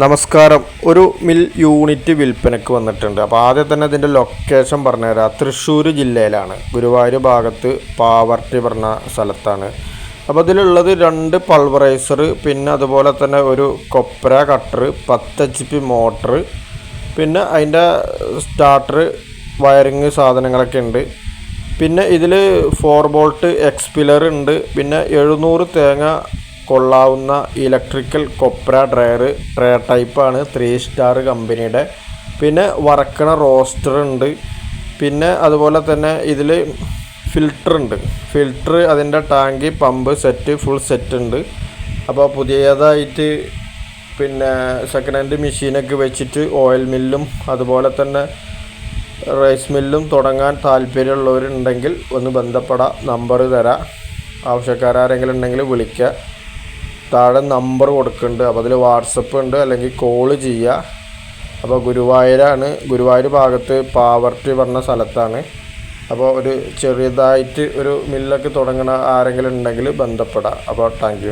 നമസ്കാരം. ഒരു mill unit വിൽപ്പനയ്ക്ക് വന്നിട്ടുണ്ട്. അപ്പോൾ ആദ്യം തന്നെ ഇതിന്റെ ലൊക്കേഷൻ പറഞ്ഞുതരാം തൃശ്ശൂർ ജില്ലയിലാണ്. ഗുരുവായൂർ ഭാഗത്ത് പാവർട്ടി പറഞ്ഞ സ്ഥലത്താണ്. അപ്പോൾ ഇതിലുള്ളത് രണ്ട് പൾവറൈസർ പിന്നെ അതുപോലെ തന്നെ ഒരു കൊപ്ര കട്ടർ പത്ത് എച്ച് പി മോട്ടർ പിന്നെ അതിന്റെ സ്റ്റാർട്ടർ വയറിങ് സാധനങ്ങളൊക്കെ ഉണ്ട്. പിന്നെ ഇതിൽ ഫോർ ബോൾട്ട് എക്സ്പിലർ ഉണ്ട്. പിന്നെ എഴുന്നൂറ് തേങ്ങ കൊള്ളാവുന്ന ഇലക്ട്രിക്കൽ കൊപ്ര ഡ്രയർ ട്രേ ടൈപ്പാണ് ത്രീ സ്റ്റാർ കമ്പനിയുടെ. പിന്നെ വറക്കണ റോസ്റ്റർ ഉണ്ട്. പിന്നെ അതുപോലെ തന്നെ ഇതിൽ ഫിൽറ്റർ ഉണ്ട്. ഫിൽറ്റർ അതിന്റെ tank pump set full set ഉണ്ട്. അപ്പോൾ പുതിയതായിട്ട് പിന്നെ സെക്കൻഡ് ഹാൻഡ് മെഷീനൊക്കെ വെച്ചിട്ട് ഓയിൽ മില്ലും അതുപോലെ തന്നെ റൈസ് മില്ലും തുടങ്ങാൻ താല്പര്യമുള്ളവരുണ്ടെങ്കിൽ ഒന്ന് ബന്ധപ്പെടാം. നമ്പർ തരാം. ആവശ്യക്കാരെങ്കിലും ഉണ്ടെങ്കിൽ വിളിക്കുക താഴെ നമ്പർ കൊടുക്കുന്നുണ്ട്. അപ്പോൾ അതിൽ വാട്സപ്പ് ഉണ്ട്. അല്ലെങ്കിൽ കോൾ ചെയ്യുക അപ്പോൾ ഗുരുവായൂരാണ്. ഗുരുവായൂർ ഭാഗത്ത് പാവർട്ടി പറഞ്ഞ സ്ഥലത്താണ്. അപ്പോൾ ഒരു ചെറിയതായിട്ട് ഒരു മില്ലൊക്കെ തുടങ്ങണ ആരെങ്കിലും ഉണ്ടെങ്കിൽ ബന്ധപ്പെടാം. അപ്പോൾ താങ്ക്